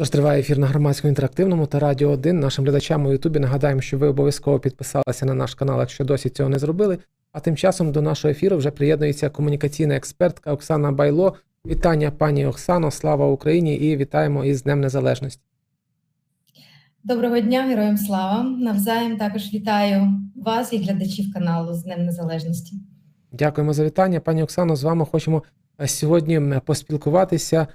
Тож триває ефір на громадському інтерактивному та радіо 1. Нашим глядачам у Ютубі нагадаємо, що ви обов'язково підписалися на наш канал, якщо досі цього не зробили. А тим часом до нашого ефіру вже приєднується комунікаційна експертка Оксана Байло. Вітання, пані Оксано, слава Україні і вітаємо із Днем Незалежності. Доброго дня, героям слава! Навзаєм також вітаю вас і глядачів каналу з Днем Незалежності. Дякуємо за вітання. Пані Оксано, з вами хочемо е, сьогодні поспілкуватися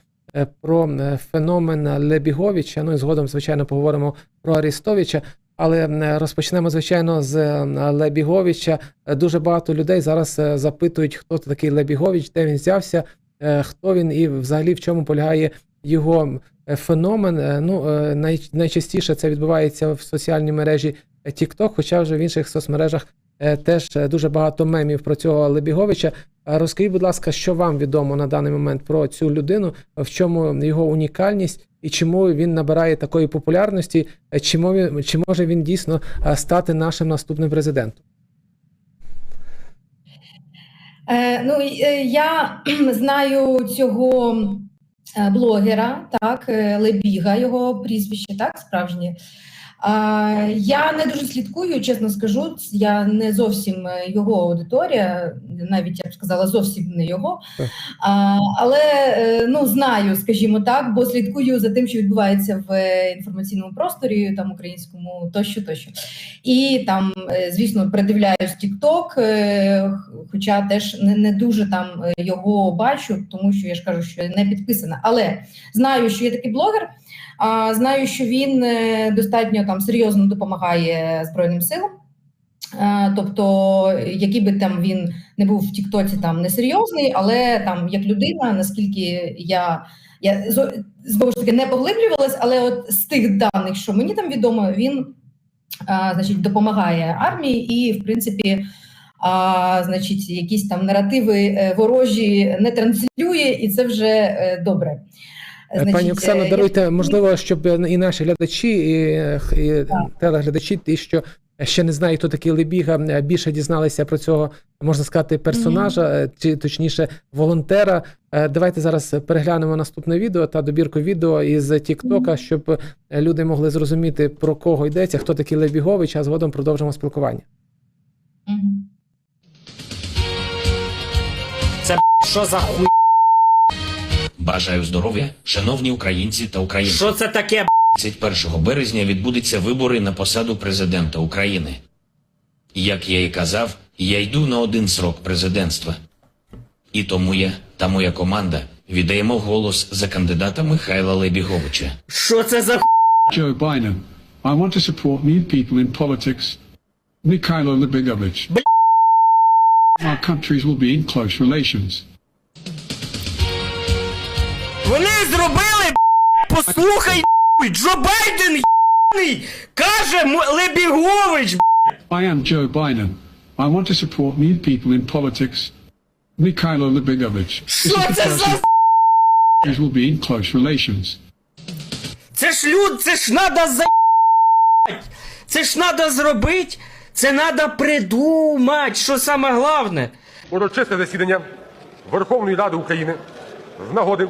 про е, феномен Лебіговича. Ну і згодом, звичайно, поговоримо про Арістовича. Але розпочнемо, звичайно, з е, Лебіговича. Е, Дуже багато людей зараз е, запитують, хто такий Лебігович, де він взявся, е, хто він і взагалі в чому полягає його е, феномен. Е, Ну, е, найчастіше це відбувається в соціальній мережі TikTok, хоча вже в інших соцмережах е, теж е, дуже багато мемів про цього Лебіговича. Розкажіть, будь ласка, що вам відомо на даний момент про цю людину, в чому його унікальність і чому він набирає такої популярності, е, він, чи може він дійсно е, стати нашим наступним президентом? Е, ну, е, я знаю цього е, блогера, так, е, Лебіга, його прізвище, так, справжнє. Я не дуже слідкую, чесно скажу. Я не зовсім е, його аудиторія, навіть я б сказала, зовсім не його. Але е, ну, знаю, скажімо так, бо слідкую за тим, що відбувається в інформаційному просторі, там українському тощо, тощо. І там, е, звісно, придивляюсь TikTok, хоча теж не, не дуже там його бачу, тому що я ж кажу, що не підписана. Але знаю, що є такий блогер. Знаю, що він е, достатньо там серйозно допомагає Збройним силам. Е, Тобто, який би там він не був в Тіктоці там несерйозний, але там як людина, наскільки я, я знову ж таки не поглиблювалась, але от з тих даних, що мені там відомо, він а, значить, допомагає армії і, в принципі, а, значить, якісь там наративи е, ворожі не транслює, і це вже е, добре. Е, Пані Значить, Оксано, е, даруйте, можливо, щоб е, і наші глядачі, і, і телеглядачі, ті, що ще не знають, хто такий Лебіга, більше дізналися про цього, можна сказати, персонажа, е, чи точніше волонтера. Давайте зараз переглянемо наступне відео та добірку відео із Тіктока, щоб е, люди могли зрозуміти, про кого йдеться, хто такий Лебігович, а згодом продовжимо спілкування. Мгм. Це що за хуй? Бажаю здоров'я, шановні українці та українці. Що це таке? 31 березня відбудуться вибори на посаду президента України. Як я і казав, я йду на один срок президентства. І тому я та моя команда віддаємо голос за кандидата Михайла Лебіговича. Що це за? Joe Biden. I want to support new people in politics. Mikhailo Libigovich. Our countries will be in close relations. Вони зробили послухай Джо Байден єбаний, каже Лебігович. I am Joe Biden. I want to support new people in politics. Mikhailo Libigovich. This Що це за person will be in close relations. Це ж люд, це ж надо за Це ж надо зробити, це надо придумати, що саме головне. урочисте засідання Верховної Ради України з нагоди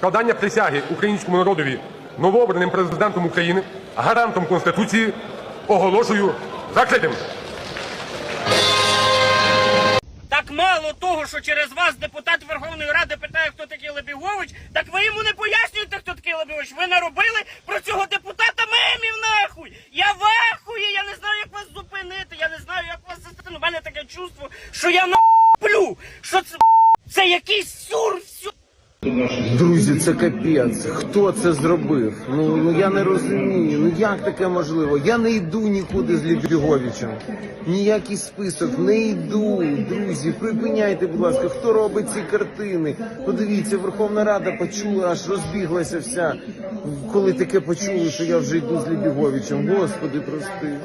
складання присяги українському народові новообраним президентом України, гарантом Конституції, оголошую закритим. Так мало того, що через вас депутат Верховної Ради питає, хто такий Лебігович, так ви йому не пояснюєте, хто такий Лебігович. Ви наробили про цього депутата мемів нахуй. Я вахую, я не знаю, як вас зупинити, я не знаю, як вас застати. У мене таке чувство, що я наплю, що це, це якийсь сюр. Друзі, це капець. Хто це зробив? Ну, ну я не розумію. Ну як таке можливо? Я не йду нікуди з Лібіговичем. Ніякий список не йду. Друзі, припиняйте, будь ласка, хто робить ці картини? Подивіться, Верховна Рада почула, аж розбіглася вся. Коли таке почули, що я вже йду з Лібіговичем. Господи, прости.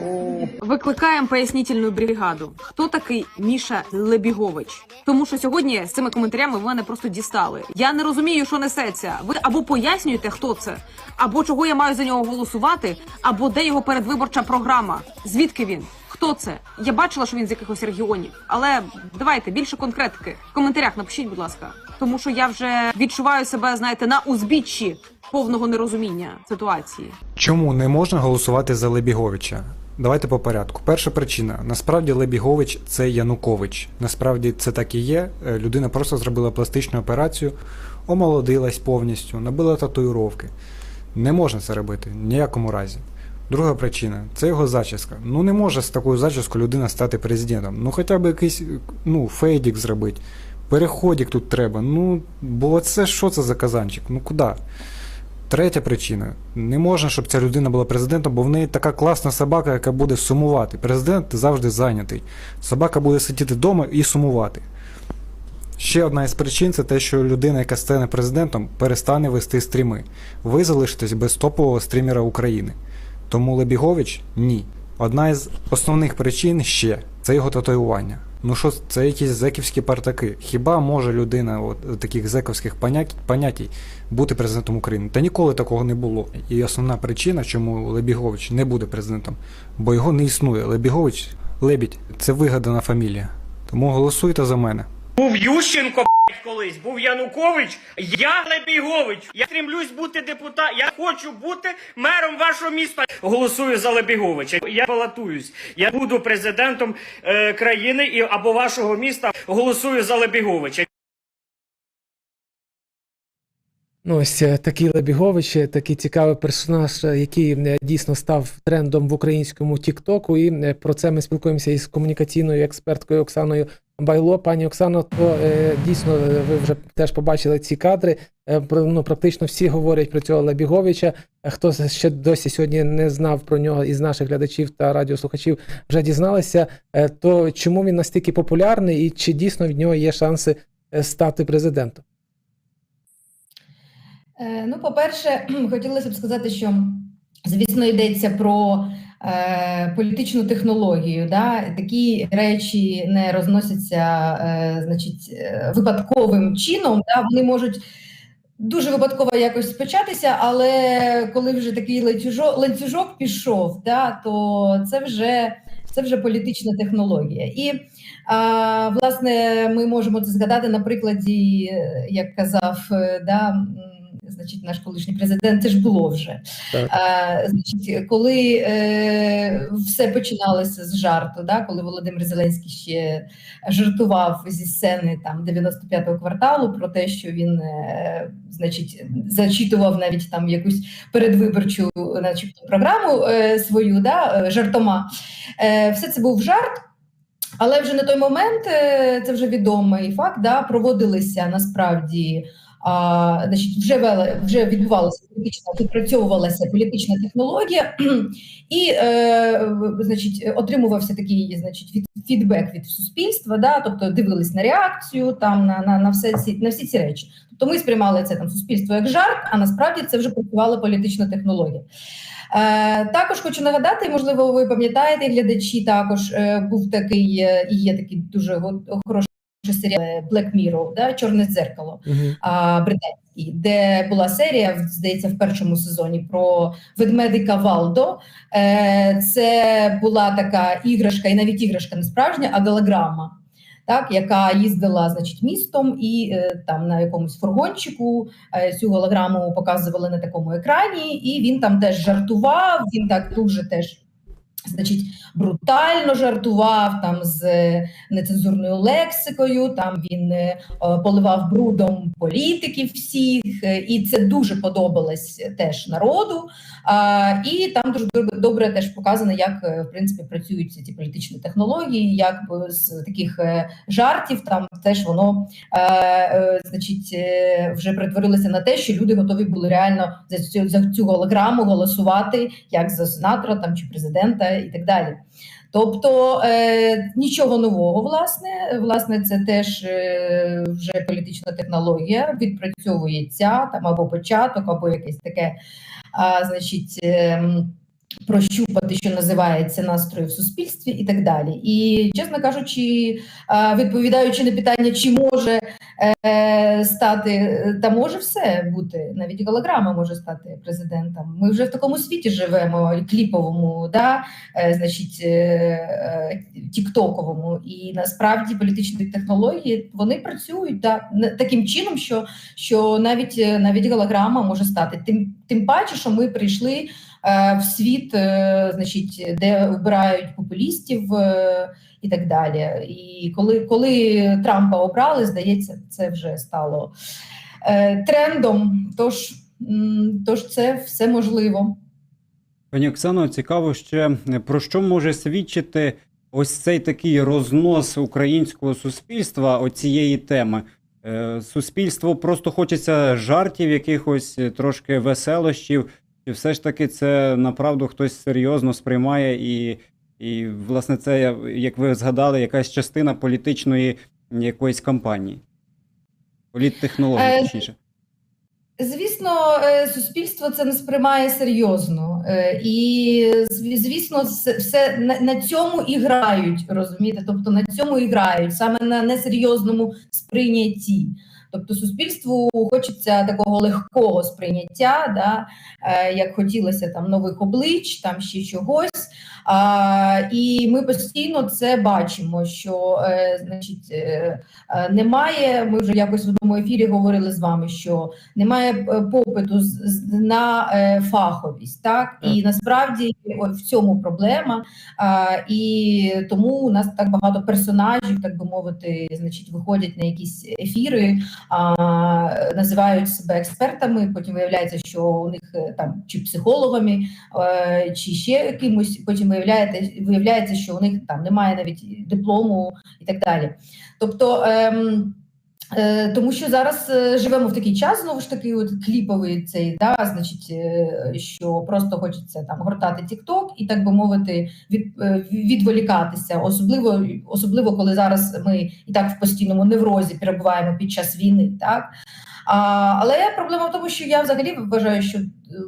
Викликаємо пояснітельну бригаду. Хто такий Міша Лебігович? Тому що сьогодні з цими коментарями мене просто дістали. Я не розумію, що несеться. Ви або пояснюєте, хто це, або чого я маю за нього голосувати, або де його передвиборча програма. Звідки він? Хто це? Я бачила, що він з якихось регіонів, але давайте більше конкретики. В коментарях напишіть, будь ласка. тому що я вже відчуваю себе, знаєте, на узбіччі повного нерозуміння ситуації. Чому не можна голосувати за Лебіговича? Давайте по порядку. Перша причина: насправді Лебігович це Янукович. Насправді це так і є. Е, Людина просто зробила пластичну операцію, омолодилась повністю, набила татуїровки. Не можна це робити в ніякому разі. Друга причина це його зачіска. Ну не може з такою зачіскою людина стати президентом. Ну хоча б якийсь ну, фейдік зробити. Переходик тут треба. Ну, бо це що це за казанчик? Ну куди? Третя причина. Не можна, щоб ця людина була президентом, бо в неї така класна собака, яка буде сумувати. Президент завжди зайнятий. Собака буде сидіти вдома і сумувати. Ще одна із причин це те, що людина, яка стане президентом, перестане вести стріми. Ви залишитесь без топового стрімера України. Тому Лебігович ні. Одна із основних причин ще це його татуювання. Ну що, це якісь зеківські партаки. Хіба може людина от, таких зековських понятій бути президентом України? Та ніколи такого не було. І основна причина, чому Лебігович не буде президентом, бо його не існує. Лебігович, лебідь, це вигадана фамілія. Тому голосуйте за мене. Був Ющенко б***ь, колись, був Янукович, я Лебігович. Я стремлюсь бути депутатом. Я хочу бути мером вашого міста. Голосую за Лебіговича. Я балотуюсь. Я буду президентом е, країни і або вашого міста. Голосую за Лебіговича. Ну, ось е, такий Лебігович, е, такий цікавий персонаж, е, який дійсно став трендом в українському Тіктоку. І про це ми спілкуємося із комунікаційною експерткою Оксаною Байло. Пані Оксано, то е, дійсно е, ви вже теж побачили ці кадри. Е, ну, практично всі говорять про цього Лебіговича. Е, Хто ще досі сьогодні не знав про нього із наших глядачів та радіослухачів, вже дізналися. Е, То чому він настільки популярний і чи дійсно від нього є шанси е, стати президентом? Е, Ну, по-перше, хотілося б сказати, що звісно йдеться про е, політичну технологію. Да? Такі речі не розносяться е, значить, е, випадковим чином. Да? Вони можуть дуже випадково якось початися, але коли вже такий ланцюжок, ланцюжок пішов, да, то це вже, це вже політична технологія. І а, власне ми можемо це згадати на прикладі, як казав да, значить, наш колишній президент, це ж було вже. Так. А, значить, коли е, все починалося з жарту, да, коли Володимир Зеленський ще жартував зі сцени там 95-го кварталу про те, що він е, значить, зачитував навіть там якусь передвиборчу начебто, програму е, свою, да, е, жартома. Е, все це був жарт. Але вже на той момент е, це вже відомий факт, да, проводилися насправді. А, значить, вже вели, вже відбувалася політична, відпрацьовувалася політична технологія, і е, значить, отримувався такий значить, від, фідбек від суспільства, да, тобто дивились на реакцію, там на, на, на, все ці, на всі ці речі. Тобто ми сприймали це там суспільство як жарт, а насправді це вже працювала політична технологія. Е, також хочу нагадати, можливо, ви пам'ятаєте, глядачі також е, був такий е, і є такий дуже го- хороший серіал Black Mirror, да, Чорне дзеркало Угу. а, британський, де була серія, здається, в першому сезоні про ведмедика Валдо. Е, це була така іграшка, і навіть іграшка не справжня, а голограма. Так, яка їздила значить, містом, і е, там на якомусь фургончику е, цю голограму показували на такому екрані, і він там теж жартував. Він так дуже теж значить, брутально жартував там з е, нецензурною лексикою. Там він е, е, поливав брудом політиків всіх, і це дуже подобалось теж народу. А, і там дуже добре, теж показано, як в принципі працюють ці політичні технології, як з таких жартів там теж воно е, е, значить е, вже перетворилося на те, що люди готові були реально за цю за цю голограму голосувати як за сенатора там чи президента і так далі. Тобто е, нічого нового, власне, власне, це теж е, вже політична технологія, відпрацьовується там або початок, або якесь таке, а, значить, ем, прощупати, що називається настрої в суспільстві, і так далі. І чесно кажучи, відповідаючи на питання, чи може е, стати та може все бути, навіть голограма може стати президентом. Ми вже в такому світі живемо, кліповому, да, е, значить, е, тіктоковому. І насправді політичні технології вони працюють да, таким чином, що, що навіть навіть голограма може стати. Тим, тим паче, що ми прийшли в світ, е, значить, де вбирають популістів. е, І так далі. І коли, коли Трампа обрали, здається, це вже стало е, трендом. Тож, тож це все можливо. Пані Оксано, цікаво ще е, про що може свідчити ось цей такий рознос українського суспільства оцієї теми. Е, Суспільство просто хочеться жартів, якихось е, трошки веселощів, чи все ж таки це направду хтось серйозно сприймає, і, і власне це, як ви згадали, якась частина політичної якоїсь кампанії. Політтехнології, Е, точніше. Звісно, е, суспільство це не сприймає серйозно, Е, і звісно, все- на цьому і грають, розумієте? Тобто на цьому і грають саме на несерйозному сприйнятті. Тобто суспільству хочеться такого легкого сприйняття, да, е, як хотілося там нових облич, там ще чогось. А, і ми постійно це бачимо, що е, значить, е, е, немає. Ми вже якось в одному ефірі говорили з вами, що немає е, попиту з- з- на е, фаховість, так і насправді в цьому проблема. А, і тому у нас так багато персонажів, так би мовити, значить, виходять на якісь ефіри, а, називають себе експертами. Потім виявляється, що у них е, там чи психологами, е, чи ще якимось. Потім виявляється, виявляється, що у них там немає навіть диплому і так далі. Тобто. Ем, Е, Тому що зараз е, живемо в такий час, знову ж таки, от кліповий цей, да, значить, е, що просто хочеться там гортати TikTok і так би мовити, від, відволікатися, особливо, особливо коли зараз ми і так в постійному неврозі перебуваємо під час війни. Так? А, але проблема в тому, що я взагалі вважаю, що е,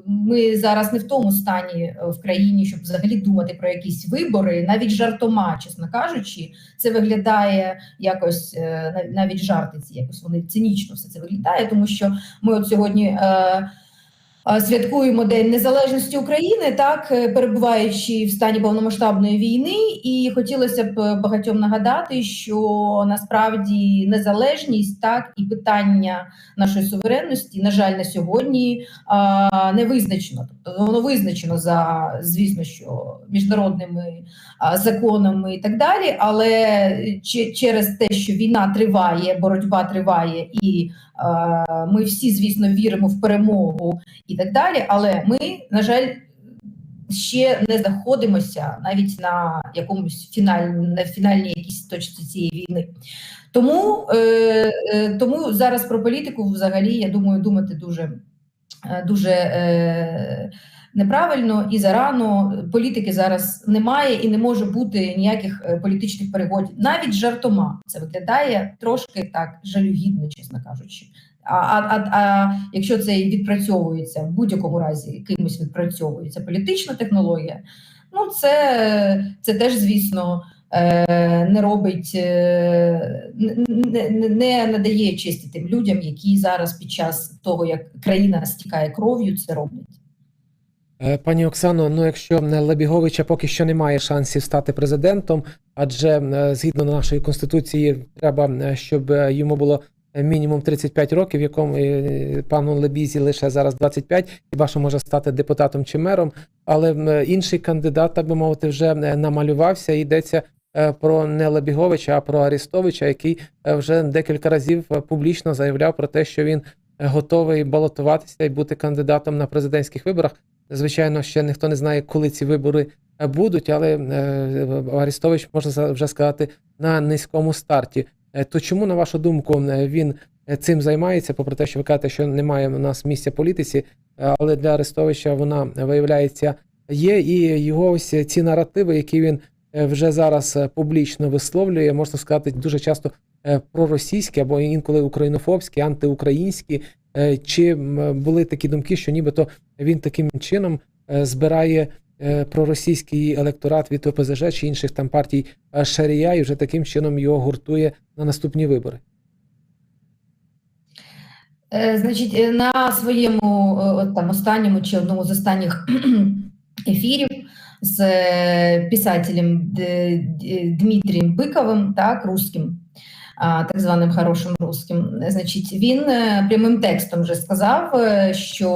ми зараз не в тому стані е, в країні, щоб взагалі думати про якісь вибори, навіть жартома, чесно кажучи, це виглядає якось е, навіть жарти ці якось вони цинічно все це виглядає, тому що ми от сьогодні. Святкуємо День Незалежності України, так е, перебуваючи в стані повномасштабної війни, і хотілося б е, багатьом нагадати, що насправді незалежність, так і питання нашої суверенності, на жаль, на сьогодні не визначено. Тобто воно визначено за звісно, що міжнародними законами і так далі. Але че- через те, що війна триває, боротьба триває, і ми всі, звісно, віримо в перемогу і так далі. Але ми, на жаль, ще не знаходимося навіть на якомусь фіналь, на фінальній якійсь точці цієї війни. Тому, е, е, тому зараз про політику взагалі я думаю думати дуже, е, дуже е, неправильно і зарано. Політики зараз немає і не може бути ніяких е, політичних перегодів. Навіть жартома це виглядає трошки так жалюгідно, чесно кажучи. А, а, а, а якщо це відпрацьовується в будь-якому разі, кимось відпрацьовується політична технологія, ну це, це теж, звісно, е, не робить, е, не, не, не надає честі тим людям, які зараз під час того, як країна стікає кров'ю, це роблять. Е, Пані Оксано, ну якщо Лебіговича поки що немає шансів стати президентом, адже е, згідно нашої конституції, треба, е, щоб йому було мінімум 35 років, якому пану Лебізі лише зараз 25, хіба що може стати депутатом чи мером. Але інший кандидат, так би мовити, вже намалювався. Йдеться про не Лебіговича, а про Арістовича, який вже декілька разів публічно заявляв про те, що він готовий балотуватися і бути кандидатом на президентських виборах. Звичайно, ще ніхто не знає, коли ці вибори е, будуть, але е, Арістович можна вже сказати на низькому старті. Е, То чому, на вашу думку, він цим займається, попри те, що ви кажете, що немає у нас місця політиці, але для Арестовича вона виявляється є, і його ось ці наративи, які він вже зараз е, публічно висловлює, можна сказати, дуже часто е, проросійські або інколи українофобські, антиукраїнські. Е, Чи були такі думки, що нібито він таким чином е, збирає е, проросійський електорат від ОПЗЖ чи інших там партій е, Шарія, і вже таким чином його гуртує на наступні вибори. Е, Значить, е, на своєму е, от там останньому чи одному з останніх ефірів з е, писателем Д- Д- Дмитрієм Биковим, так, русським, а, так званим хорошим русським. Значить, він е, прямим текстом вже сказав, що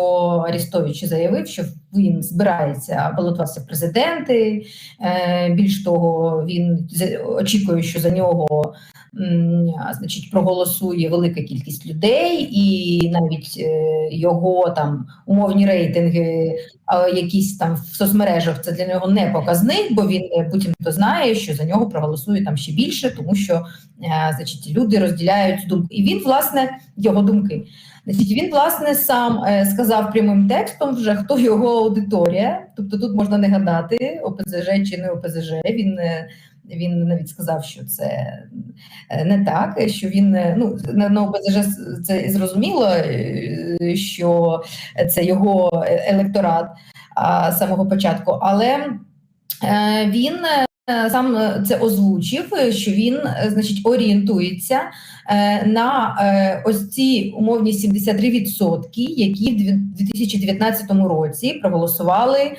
Арістович заявив, що він збирається балотуватися в президенти. Більш того, він очікує, що за нього значить, проголосує велика кількість людей, і навіть е, його там умовні рейтинги, якісь там в соцмережах, це для нього не показник, бо він е, буцімто знає, що за нього проголосує там ще більше, тому що е, значить, люди розділяють думки. І він, власне, його думки. Значить, він, власне, сам сказав прямим текстом вже, хто його аудиторія. Тобто тут можна не гадати, ОПЗЖ чи не ОПЗЖ. Він, він навіть сказав, що це е, не так, що він е, ну, на, ОПЗЖ це зрозуміло, е, що це його електорат з самого початку, але він сам це озвучив, що він значить орієнтується на ось ці умовні 73%, які в дві- 2019 році проголосували.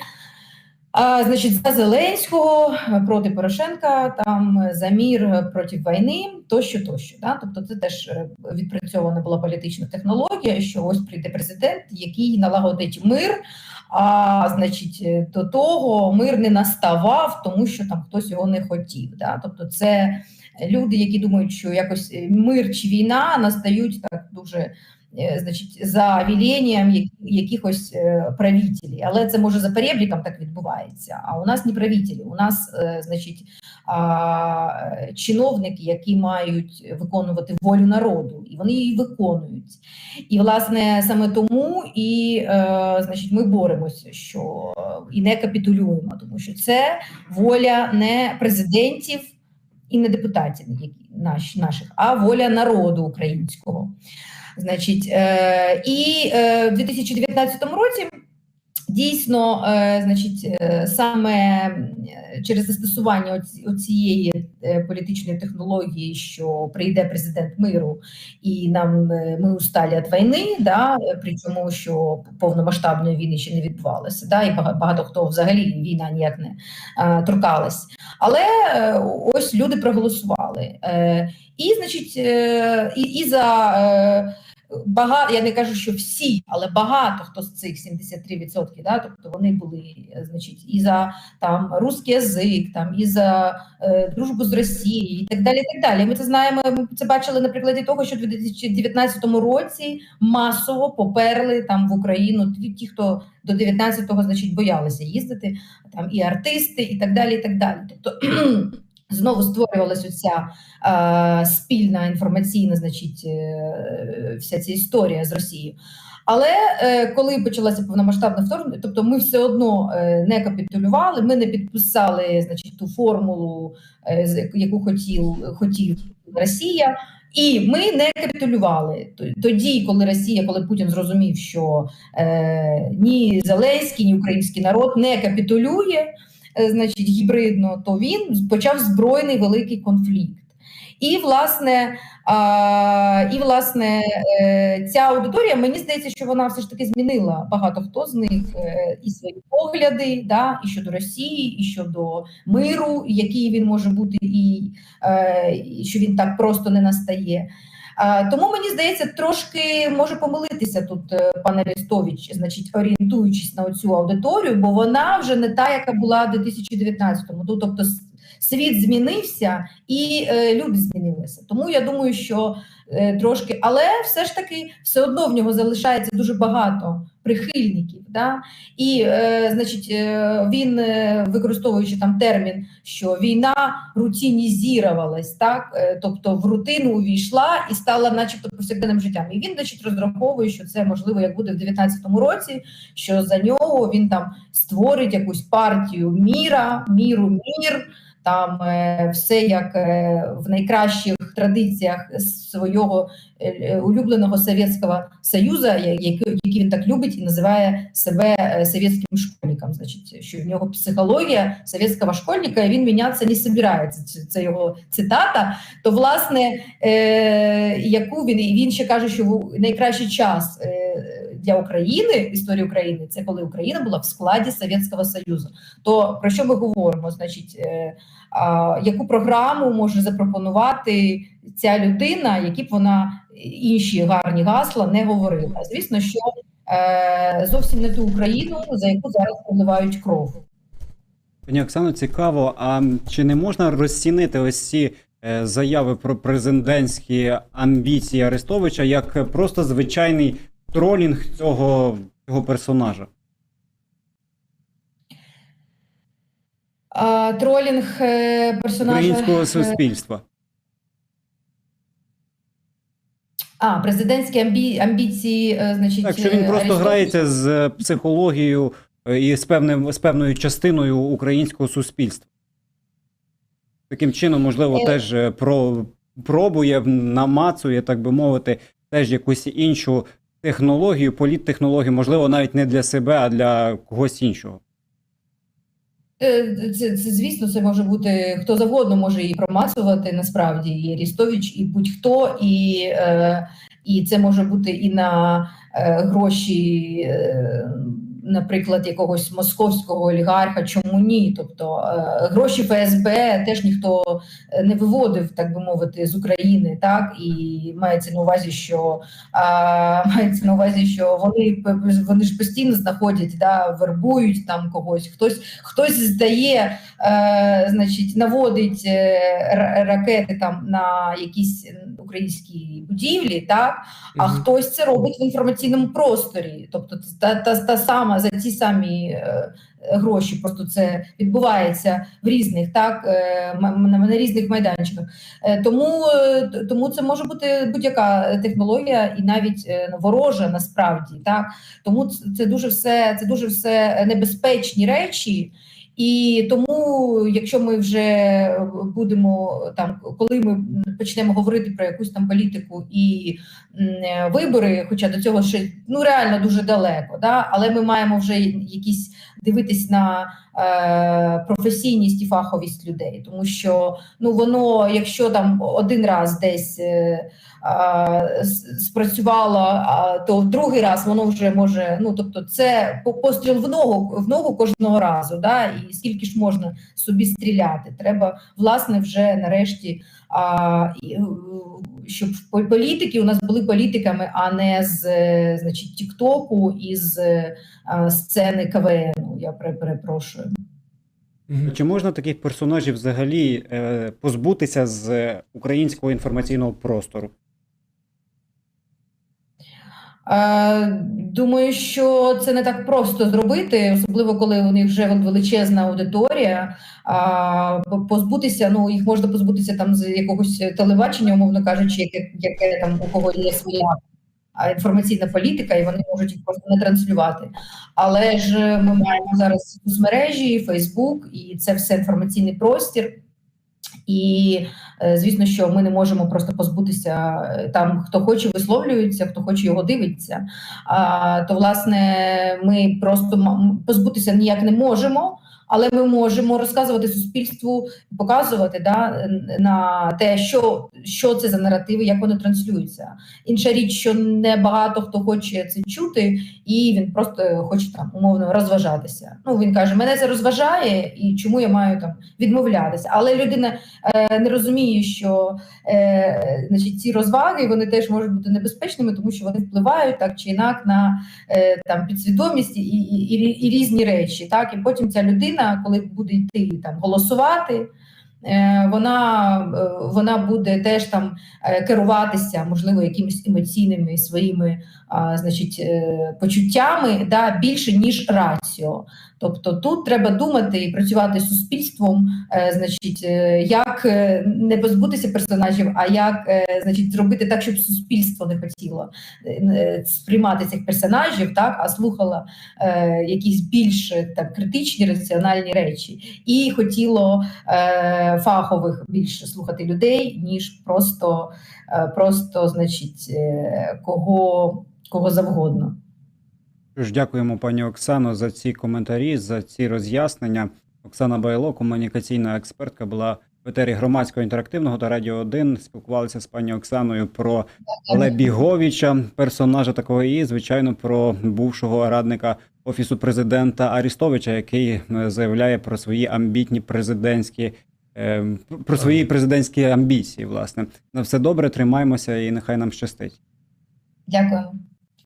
А, значить, за Зеленського е, проти Порошенка, там е, за мір е, проти війни, тощо, тощо. Да? Тобто, це теж відпрацьована була політична технологія, що ось прийде президент, який налагодить мир. А значить, до того мир не наставав, тому що там хтось його не хотів. Да? Тобто, це люди, які думають, що якось мир чи війна настають так дуже. Е, Значить, за віленням якихось е, правителів. Але це може за перебріком так відбувається. А у нас не правителі, у нас, е, значить, чиновники, які мають виконувати волю народу, і вони її виконують. І, власне, саме тому і значить, ми боремося, що і не капітулюємо, тому що це воля не президентів і не депутатів, наших, а воля народу українського. Значить, е, і е, в 2019 році дійсно, е, значить, е, саме е, через застосування е, політичної технології, що прийде президент миру, і нам ми усталі від війни, да, причому що повномасштабної війни ще не відбувалося, да, і багато хто взагалі війна ніяк не е, торкалась. Але ось люди проголосували. Е, і, значить, е, і, і за е, багато, я не кажу, що всі, але багато хто з цих 73%, да, тобто вони були, е, значить, і за там русський язик, там і за е, дружбу з Росією, і так далі. І так далі. Ми це знаємо. Ми це бачили на прикладі того, що в 2019 році масово поперли там в Україну ті, ті, хто до 19-го, значить, боялися їздити, там і артисти, і так далі. І так далі. Тобто знову створювалася ця е, спільна інформаційна, значить, е, вся ця історія з Росією. Але е, коли почалося повномасштабне вторгнення, тобто ми все одно е, не капітулювали, ми не підписали значить, ту формулу, е, яку хотів, хотів Росія. І ми не капітулювали тоді, коли Росія, коли Путін зрозумів, що е, ні Зеленський, ні український народ не капітулює, значить, гібридно, то він почав збройний великий конфлікт. І, власне, а, і, власне, е, ця аудиторія, мені здається, що вона все ж таки змінила багато хто з них е, і свої погляди, да, і щодо Росії, і щодо миру, який він може бути, і, е, і що він так просто не настає. А, Тому мені здається, трошки може помилитися тут пане Рістович, значить, орієнтуючись на цю аудиторію, бо вона вже не та, яка була в 2019-му. Ну, Тобто світ змінився і е, люди змінилися. Тому я думаю, що е, трошки, але все ж таки все одно в нього залишається дуже багато прихильників. Да? І, е, значить, е, він, е, використовуючи там термін, що війна рутинізувалась, так? Е, тобто в рутину увійшла і стала начебто повсякденним життям. І він, значить, розраховує, що це можливо як буде в 19-му році, що за нього він там створить якусь партію міра, міру, мір. Там е, все як е, в найкращих традиціях свого е, улюбленого Совєтського Союзу, який, він так любить і називає себе совєтським школьником. Значить, що в нього психологія совєтського школьника, і він мінятися не собирається. Це, його цитата. То, власне, яку він і він ще каже, що в найкращий час для України, історії України, це коли Україна була в складі Совєтського Союзу. То про що ми говоримо? Значить, е, яку програму може запропонувати ця людина, які б вона інші гарні гасла не говорила? Звісно, що е, зовсім не ту Україну, за яку зараз проливають кров. Пані Оксано, цікаво, а чи не можна розцінити ось ці е, заяви про президентські амбіції Арестовича як просто звичайний тролінг цього, цього персонажа? А, тролінг е, персонажа Українського е, суспільства? А, президентські амбі... амбіції, е, значить, Так, що він просто грається з психологією і з певним з певною частиною українського суспільства. Таким чином, можливо, Е. теж про пробує, намацує, так би мовити, теж якусь іншу технологію, політтехнологію, можливо, навіть не для себе, а для когось іншого. Е, Це, це, звісно, це може бути хто завгодно може її промацувати насправді, і Арістович, і будь-хто, і, е, і це може бути і на е, гроші, е, наприклад, якогось московського олігарха, чому ні? Тобто е, гроші ФСБ теж ніхто е, не виводив, так би мовити, з України, так і мається на увазі, що а, мається на увазі, що вони вони ж постійно знаходять, да, вербують там когось, хтось хтось здає, е, значить, наводить е, ракети там на якісь українські будівлі, так а Мгм. хтось це робить в інформаційному просторі. Тобто та, та, та сама за ті самі е, гроші, просто це відбувається в різних, так е, на, на різних майданчиках. Е, Тому, е, тому це може бути будь-яка технологія, і навіть е, ворожа насправді. Так тому ц- це дуже все, це дуже все небезпечні речі. І тому, якщо ми вже будемо там, коли ми почнемо говорити про якусь там політику і вибори, хоча до цього ще ну реально дуже далеко, да? але ми маємо вже якісь дивитись на е, професійність і фаховість людей, тому що ну воно, якщо там один раз десь е, спрацювало, то в другий раз воно вже може. Ну тобто, це по- постріл в ногу в ногу кожного разу. Да? І скільки ж можна собі стріляти? Треба власне вже нарешті. А, е, щоб політики у нас були політиками, а не з е, значить Тіктоку і з е, а, сцени КВН. Я перепрошую. Чи можна таких персонажів взагалі е, позбутися з українського інформаційного простору? Е, Думаю, що це не так просто зробити, особливо коли у них вже величезна аудиторія. Позбутися, ну їх можна позбутися там з якогось телебачення, умовно кажучи, яке, яке там у кого є своя інформаційна політика, і вони можуть їх просто не транслювати. Але ж ми маємо зараз соцмережі, Фейсбук, і це все інформаційний простір. І е, звісно, що ми не можемо просто позбутися е, там, хто хоче висловлюється, хто хоче його дивиться. А, то власне ми просто позбутися ніяк не можемо. Але ми можемо розказувати суспільству, показувати да, на те, що, що це за наративи, як вони транслюються. Інша річ, що не багато хто хоче це чути, і він просто хоче там умовно розважатися. Ну він каже: мене це розважає, і чому я маю там відмовлятися? Але людина е, не розуміє, що е, значить, ці розваги вони теж можуть бути небезпечними, тому що вони впливають так чи інак на е, там підсвідомість і, і, і, і різні речі. Так, і потім ця людина, коли буде йти там голосувати. е, Вона, е, вона буде теж там е, керуватися, можливо, якимись емоційними своїми а, значить, почуттями да, більше, ніж раціо. Тобто тут треба думати і працювати з суспільством, е, значить, е, як е, не позбутися персонажів, а як значить зробити так, щоб суспільство не хотіло сприймати цих персонажів, так а слухало якісь більш так критичні раціональні речі, і хотіло фахових більше слухати людей, ніж просто, просто значить, кого, кого завгодно. Тож дякуємо пані Оксано за ці коментарі, за ці роз'яснення. Оксана Байло, комунікаційна експертка, була в етері громадського інтерактивного та радіо 1. Спілкувалися з пані Оксаною про Лебіговича, персонажа такого, і звичайно про бувшого радника офісу президента Арістовича, який е, заявляє про свої амбітні президентські. е, Про свої президентські амбіції, власне, на все добре, тримаємося і нехай нам щастить. Дякую.